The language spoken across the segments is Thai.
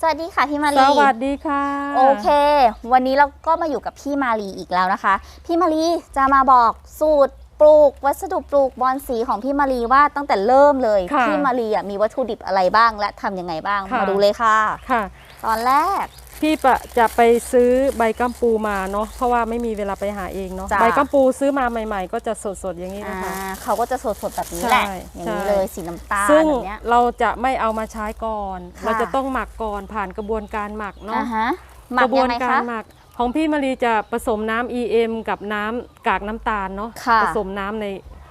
สวัสดีค่ะพี่มาสรีวัสดีค่ะ โอเค วันนี้เราก็มาอยู่กับพี่มารีอีกแล้วนะคะ พี่มารีจะมาบอกสูตรปลูกวัสดุปลูกบอนสีของพี่มารีว่าตั้งแต่เริ่มเลยค่ะพี่มารีอะมีวัตถุดิบอะไรบ้างและทำยังไงบ้างค่ะมาดูเลยค่ะ ค่ะ ตอนแรก พี่ปะจะไปซื้อใบกัมปูมาเนาะเพราะว่าไม่มีเวลาไปหาเองเนาะจ้ะ ใบกัมปูซื้อมาใหม่ ๆ ก็จะสดๆอย่างนี้อ่านะคะเขาก็จะสดๆแบบนี้แหละ ใช่อย่างนี้ใช่ เลยสีน้ำตาลซึ่งแบบเนี้ย เราจะไม่เอามาใช้ก่อน ค่ะ เราจะต้องหมักก่อนผ่านกระบวนการหมักเนาะอ่าฮะหมักกระบยัวงนไงการคะหมัก ของพี่มารีจะผสมน้ำ EM กับน้ำกากน้ำตาลเนาะค่ะ ผสมน้ำใน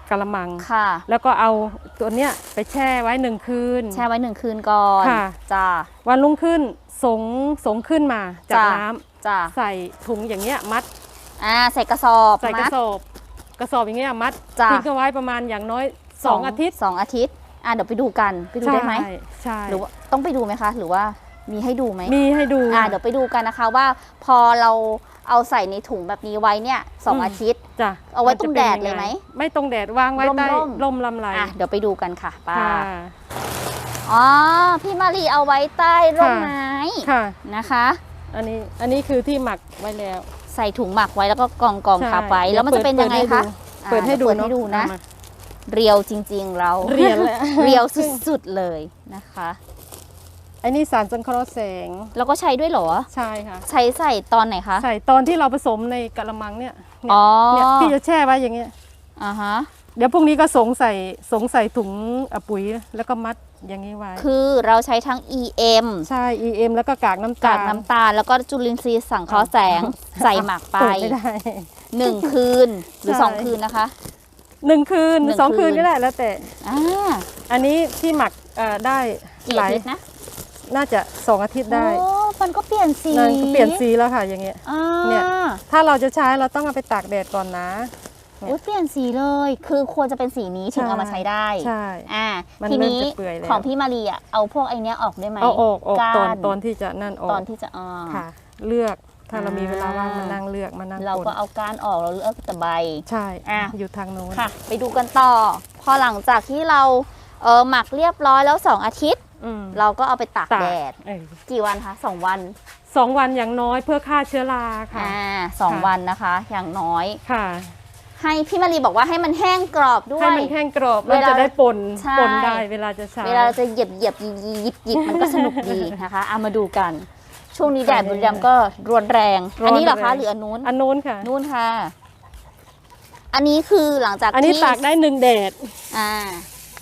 กระมัง ค่ะ แล้วก็เอาตัวเนี้ยไปแช่ไว้หนึ่งคืน แช่ไว้หนึ่งคืนก่อนค่ะ จ้า วันรุ่งขึ้นสงสงขึ้นมาจากจ้ะ น้ำจ้าใส่ถุงอย่างเงี้ยมัด อ่าใส่กระสอบใส่กระมัด สอบกระสอบอย่างเงี้ยมัดจ้ะ ทิ้งเอาไว้ประมาณอย่างน้อยสองอาทิตย์สองอาทิตย์ อ่าเดี๋ยวไปดูกันไปดูได้ไหม ใช่ใช่หรือว่าต้องไปดูไหมคะ หรือว่ามีให้ดูไหมมีให้ดูอ่าเดี๋ยวไปดูกันนะคะว่าพอเรา เอาใส่ในถุงแบบนี้ไว้เนี่ยสองอืมอาทิตย์ จ้ะเอาไว้นจะตรงป็นแดดเลยไหมงไม่ตรงแดดวางไว้ใต้ร่มๆ ร่มลำไรอะเดี๋ยวไปดูกันค่ะป้าค่ะ อ๋อพี่มารีเอาไว้ใต้ร่มค่ะ ไม้ค่ะ นะคะ อันนี้อันนี้คือที่หมักไว้แล้วใส่ถุงหมักไว้แล้วก็กองกองใช่พับไว้แล้วมันจะเป็นยังไงคะเปิดให้ดูอ่าเปิดให้ดูเปิดให้ดูนะเอามาเรียวจริงๆเราเรียนแล้ว เรียวสุดๆเลยนะคะ อันนี้สารสังเคราะห์แสงแล้วก็ใช้ด้วยเหรอ ใช่ค่ะ ใช้ใส่ตอนไหนคะ ใส่ตอนที่เราผสมในกระมังเนี่ยเนี่ยอ๋อ เนี่ยพี่จะแช่ไว้อย่างเงี้ย อ่าฮะ เดี๋ยวพรุ่งนี้ก็สงใส่สงใส่ถุงอะปุ๋ยแล้วก็มัดอย่างนี้ไว้ คือเราใช้ทั้ง EM ใช่ EM แล้วก็กากน้ำตาลกากน้ำตาลแล้วก็จุลินทรีย์สังเคราะห์แสงใส่หมักไปเปิดไม่ได้ หนึ่งคืนหรือใช่ สองคืนนะคะ หนึ่งคืนหนึ่งสองคืน คืนก็ได้แล้วแต่ อ่า อันนี้ที่หมักเอ่อได้กี่หอาลายทิตย์นะ น่าจะสองอาทิตย์ได้ โอ้มันก็เปลี่ยนสีนั่นก็เปลี่ยนสีแล้วค่ะอย่างเงี้ย อ่าเนี่ย ถ้าเราจะใช้เราต้องเอาไปตากแดดก่อนนะโอ้ยเปลี่ยนสีเลย คือควรจะเป็นสีนี้ถึงใช่ เอามาใช้ได้ ใช่ อ่า มันทีนี้เริ่มจะเปื่อยแล้ว ของพี่มารีอะ เอาพวกไอเนี้ยออกได้ไหมเอาออกออกตอนก้านตอนที่จะนั่นออกตอนที่จะอ่า ค่ะ เลือกถ้าเรามีเวลาว่างอ่าม มานั่งเลือกมานั่งเรากก็ดเอาก้านออกเราเลือกแต่ใบ ใช่อะ อยู่ทางโน้น ค่ะ ไปดูกันต่อ พอหลังจากที่เรา เออหมักเรียบร้อยแล้ว 2 อาทิตย์ อืมเราก็เอาไปตากตากแดด เออกี่วันคะสองวันสองวันอย่างน้อยเพื่อฆ่าเชื้อราค่ะ อ่าสองค่ะ วันนะคะ อย่างน้อย ค่ะ ให้พี่มารีบอกว่าให้มันแห้งกรอบด้วให้ย มันแห้งกรอบเวเราลาจะได้ป่นใช่ป่นได้เวลาจะใช้ เวลาเราจะเหยียบเหยียบหยิบหยิบหยิบมันก็สนุกดีนะคะเอามาดูกัน ช่วงนี้แดดใช่บุรีรัมย์ก็รวนแรง ร้อนอันนี้เหรอคะแรง หรืออันนู้นอันนู้นค่ะ นู้นค่ะ อันนี้คือหลังจากอันนี้ที่ตากได้หนึ่งแดด อ่า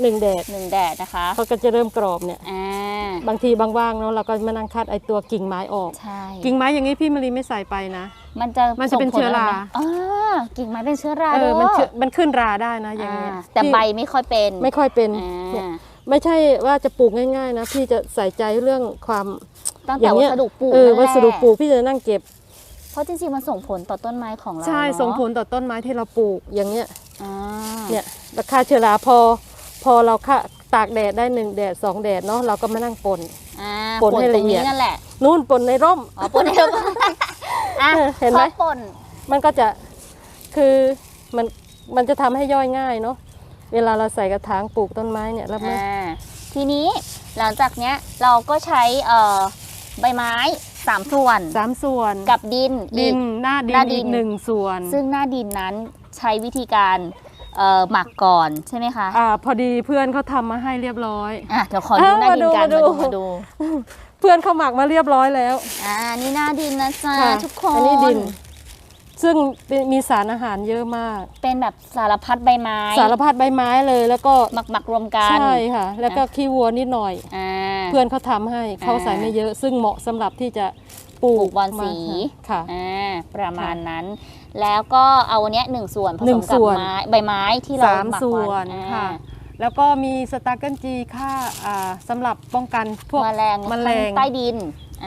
หนึ่งแดดหนึ่งแดดนะคะเขาก็จะเริ่มกรอบเนี่ยอ่าบางทีบางว่างๆเนาะเราก็มานั่งคัดไอตัวกิ่งไม้ออก ใช่กิ่งไม้อย่างนี้พี่มารีไม่ใส่ไปนะ มันจะมันจะเป็นส่งผลเชื้อราะไไหมอ่ากิ่งไม้เป็นเชื้อราเอด้อวยมันเชื้อมันขึ้นราได้นะอย่างอ่าเงี้ยแต่พี่ใบไม่ค่อยเป็นไม่ค่อยเป็นอ่เนี่ยาไม่ใช่ว่าจะปลูกง่าย ๆ นะ พี่จะใส่ใจเรื่องความตั้งอแต่ย่างวัเงี้ยสดุปลูกเออนั่นแหวัละสดุปลูกพี่จะนั่งเก็บ เพราะจริงๆมันส่งผลต่อต้นไม้ของเราใช่เนอะส่งผลต่อต้นไม้ที่เราปลูกอย่างเงี้ยอ่าเนี่ยราคาเชื้อราพอ พอเราค่าตากแดดได้หนึ่งแดดสองแดดเนาะเราก็มานั่งป่นอ่าป่นให้ตรละงเอียดนี้นั่นแหละนู่นป่นในร่ม อ๋อป่นให้เราอะเห็นไหม พอป่นมันก็จะคือมันมันจะทำให้ย่อยง่ายเนาะเวลาเราใส่กระถางปลูกต้นไม้เนี่ยแล้วมันอ่าทีนี้หลังจากเนี้ยเราก็ใช้เอ่อใบไม้สามส่วนสามส่วนกับดินดิอีก นหน้าดิหน้านดิอีนกหนึ่งส่วน ซึ่งหน้าดินนั้นใช้วิธีการ เอ่อหมักก่อนใช่ไหมคะอ่าพอดีเพื่อนเขาทำมาให้เรียบร้อย อะเดี๋ยวขอดูหน้าดินกันมามาดูดูมาดูมาดูเพื่อนเขาหมักมาเรียบร้อยแล้วอ่านี่หน้าดินนะจ๊ะค่ะทุกคนอันนี้ดิน ซึ่งเป็นมีสารอาหารเยอะมาก เป็นแบบสารพัดใบไม้สารพัดใบไม้เลยแล้วก็หมักหมักรวมกัน ใช่ค่ะ แล้วก็ขี้วัวนิดหน่อย อ่า เพื่อนเขาทำให้เขาอ่าใส่ไม่เยอะ ซึ่งเหมาะสำหรับที่จะปลูปลูกกบอนสี มาค่ะ อ่าประมาณนั้น แล้วก็เอาอันเนี้ยหนึ่งส่วนผหสนึ่มงกับส่วน ไม้ใบไม้ที่เราสามหมักส่ไวนอ่า ค่ะ แล้วก็มีสตาร์เกิลจีค่าอ่าสำหรับป้องกันพวก แมลงแมลง ใต้ดิน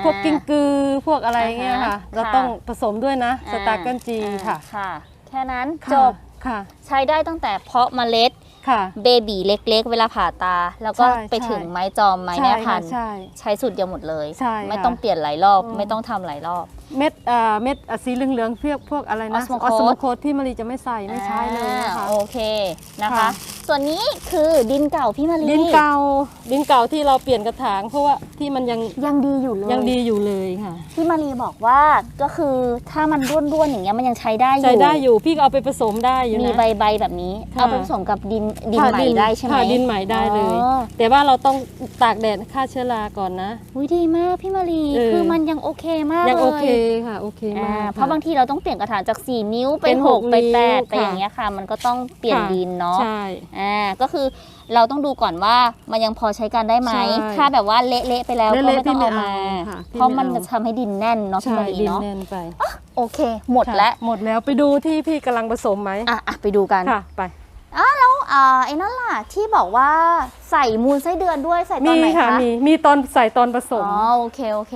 พวกกิ้งอ่ากือพวกอะไรเงี้ยอ่าฮะค่ะเราค่ะ ต้องผสมด้วยนะสอ่ตาร์เกิลจีอ่าค่ะค่ะ แค่นั้นค่ะจบค่ะใช้ได้ตั้งแต่เพาะเมล็ดค่ะ เบบีเล็ก ๆ เวลาผ่าตา แล้วก็ใช่ไปใช่ถึงไม้จอมไม้แม่ใช่พัค่ะนธุ์ใช่ ใช้สูตรเดียวหมดเลย ใช่ไม่ค่ะต้องเปลี่ยนหลายรอบ อืม ไม่ต้องทำหลายรอบ เม็ดอ่าเม็ดอะสีเหลืองๆพวกพวกอะไรนะ Osmocote โคที่มารีจะไม่ใส่ไม่ใช้เลยนะคะ อ่าโอเคนะคะ ค่ะ ส่วนนี้คือดินเก่าพี่มารีดินเก่าดินเก่าที่เราเปลี่ยนกระถาง เพราะว่าที่มันยังยังดีอยู่เลยยังดีอยู่เลยค่ะ พี่มารีบอกว่าก็คือถ้ามันร่วนๆอย่างเงี้ยมันยังใช้ได้อยู่ ใช้ได้อยู่พี่ก็เอาไปผสมได้อยู่มีนะ ใบใบๆแบบนี้ ค่ะ เอาไปผสมกับดินดินค่ะใหม่ได้ใช่ไหมค่ะดินใหม่ได้เลย อ๋อแต่ว่าเราต้องตากแดดฆ่าเชื้อราก่อนนะ อุ๊ยดีมากพี่มารีเออ คือมันยังโอเคมากยังโอเค ลค่ะโอเคอ่ามาก เพราะบางทีเราต้องเปลี่ยนกระถางจาก 4 นิ้วไปเป็นหกหกไปแปดนิ้วไปอย่างเงี้ยค่ะ มันก็ต้องเปลี่ยนค่ะดินเนาะใช่อ่าก็คือเราต้องดูก่อนว่ามันยังพอใช้การได้ไหมใช่ถ้าแบบว่าเละๆไปแล้วก็เละๆไม่ต้องพี่เอาไม่มาเอาค่ะพี่เพราะมันไม่เอาจะทำให้ดินแน่นเนาะพี่ใช่มารีดินเนาะแน่นไปโอเค หมดแล้วค่ะหมดแล้วไปดูที่พี่กำลังผสมไหมอะอะไปดูกันค่ะไปแล้วอ่าไอ้นั่นล่ะที่บอกว่าใส่มูลไส้เดือนด้วยใส่ตอนมีไหนค่ะคะมีมีตอนใส่ตอนผสมอ๋อโอเคโอเค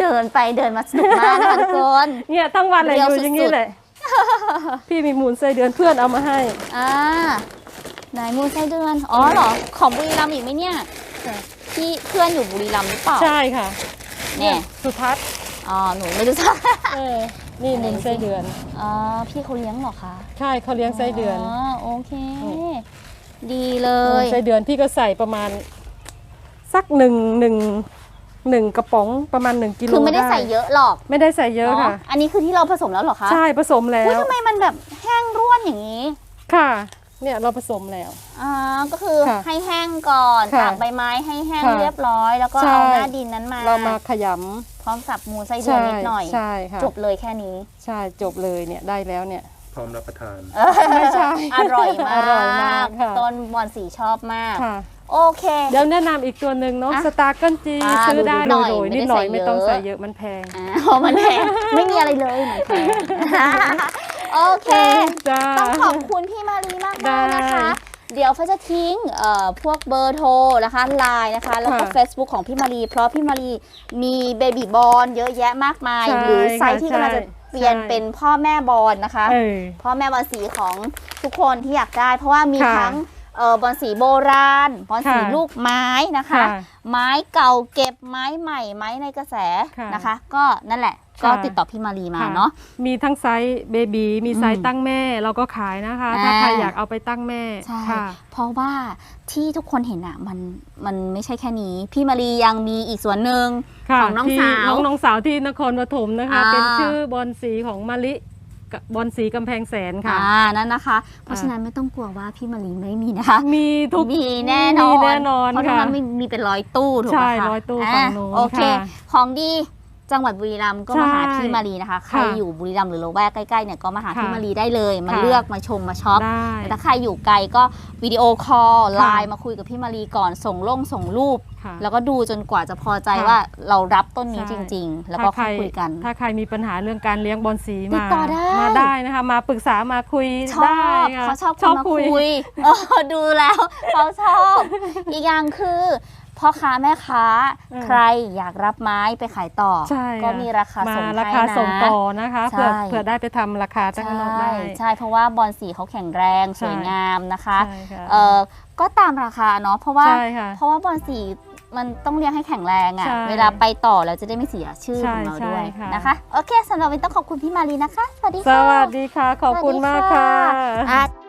เดินไปเดินมาสนุกมากนะคะทุกคน เนี่ยทั้งวันเลยเรีอยวยู่อย่างสุนี้ดๆแหละพี่มีมูลไส้เดือนเพื่อนเอามาให้ อ่าไหนมูลไส้เดือน อ๋อเหรอ ของบุรีรัมย์อีกไหมเนี่ย ค่ะ ที่เพื่อนอยู่บุรีรัมย์หรือเปล่า ใช่ค่ะเนี่ย สุทัศน์อ๋อ หนูไม่รู้จัก เออนี่มูลไส้เดือน อ๋อ พี่เขาเลี้ยงเหรอคะใช่เขาเลี้ยงไส้เดือน อ๋อ โอเคนี่ดีเลมูลยไส้เดือนพี่ก็ใส่ประมาณ สักหนึ่งหนึ่ง หนึ่งกระป๋องประมาณหนึ่งกิโลคือไม่ได้ใส่เยอะหรอกไม่ได้ใส่เยอะเนาะค่ะ อันนี้คือที่เราผสมแล้วเหรอคะใช่ผสมแล้อุ้ยวทำไมมันแบบแห้งร่วนอย่างนี้ ค่ะ เนี่ยเราผสมแล้วอ่าก็คือค่ะให้แห้งก่อนค่ะตากใบไม้ให้แห้งค่ะเรียบร้อย แล้วก็ใช่เอาหน้าดินนั้นมา เรามาขยพร้อมสับมูลไส้ำเดือนนิดหน่อยใช่ค่ะจบเลยแค่นี้ ใช่จบเลยเนี่ยได้แล้วเนี่ยพร้อมรับประทานไม่ใช่อร่อยมากอร่อยมากค่ะต้นบอนสีชอบมากค่ะ โอเค เดี๋ยวแนะนำอีกตัวหนึ่งเนาะอะสตาร์เกิลจีอ่าซื้อได้ดูโดๆหน่อยยนิดหน่อยไม่ไม่ได้ต้องใส่ใส่เยเยอะอะมันแพงอ่าเพราะมันแพงไม่มีอะไรเลยเหมือนแพงโอเค จ้า ต้องขอบคุณพี่มารีมากได้ๆนะคะ เดี๋ยวเฟาจะทิ้งเอ่อพวกเบอร์โทรนะคะไลน์นะคะ แล้วก็ ค่ะ Facebook ของพี่มารีเพราะพี่มารีมีเบบีบอลเยอะแยะมากมาย ใช่หรือไซส์ที่ค่ะกำลังจะใช่เปลี่ยนใช่ เป็นพ่อแม่บอลนะคะ เออ พ่อแม่บอลสีของทุกคนที่อยากได้ เพราะว่ามีค่ะทั้ง เอ่อบอลสีโบราณ บอลสีค่ะลูกไม้นะคะ ค่ะไม้เก่าเก็บไม้ใหม่ ไม้ในกระแสค่ะนะคะ ก็นั่นแหละ ก็ค่ะ ติดต่อพี่มารีมาค่ะเนาะ มีทั้งไซส์เบบีมีไซอืส์มตั้งแม่เราก็ขายนะคะ ถ้าอ่า ใครอยากเอาไปตั้งแม่ใช่ ค่ะ เพราะว่าที่ทุกคนเห็นอะมันมันไม่ใช่แค่นี้ พี่มารียังมีอีกส่วนหนึ่ง ค่ะของน้องที่สาวน้องน้องสาวที่นครปฐมนะคะ อ่า เป็นชื่อบอลสีของมะลิกั บบอลสีกำแพงแสนค่ะ อ่านั่นนะคะ เพราะฉะนั้นไม่ต้องกลัวว่าพี่มารีไม่มีนะคะ มีทุกมีแน่นอนมีแน่นอนเพราะตรงค่ะนั้นมีมีเป็นร้อยตู้ถูกไหมใช่คะร้อยตู้าฝั่งโน้นโอเคค่ะของดี จังหวัดบุรีรัมย์ก็มาหาใช่พี่มารีนะคะ ใครค่ะอยู่บุรีรัมย์หรือละแวกใกล้ๆเนี่ยก็มาหาค่ะพี่มารีได้เลย มาค่ะเลือกมาชมมาช็อปได้แต่ถ้าใครอยู่ไกลก็วิดีโอคอลไลน์ค่ะมาคุยกับพี่มารีก่อนส่งลงส่งรูปค่ะแล้วก็ดูจนกว่าจะพอใจค่ะว่าเรารับต้นนี้ใช่จริง ๆ แล้วก็ถ้าใคค่รอยคุยกัน ถ้าใครมีปัญหาเรื่องการเลี้ยงบอลสีติดมาต่อได้มาได้นะคะ มาปรึกษามาคุยชอได้บค่ะเขาชอบคนมาคุยเออดูแล้วเขาชอบอีกอย่างคือ พ่อค้าแม่ค้าอืมใครอยากรับไม้ไปขายต่อใช่ก็ค่ะมีราคามาส่งราให้คานะส่งต่อนะคะใช่เผื่อเผื่อได้ไปทำราคาตั้งนอกได้ใช่ใช่เพราะว่าบอลสีเขาแข็งแรงสวยงามนะคะใช่ค่ะเออก็ตามราคาเนาะเพราะว่าใช่ค่ะเพราะว่าบอลสีมันต้องเลี้ยงให้แข็งแรงอะใช่่ะ เวลาไปต่อแล้วจะได้ไม่เสียชื่อใช่ของเราด้วยใช่ค่ะนะคะ โอเคสำหรับวันนี้ต้องขอบคุณพี่มารีนะคะ สวัสดีสค่ะวัสดีค่ะ ขอบคุณมากค่ะสวัสดีอะ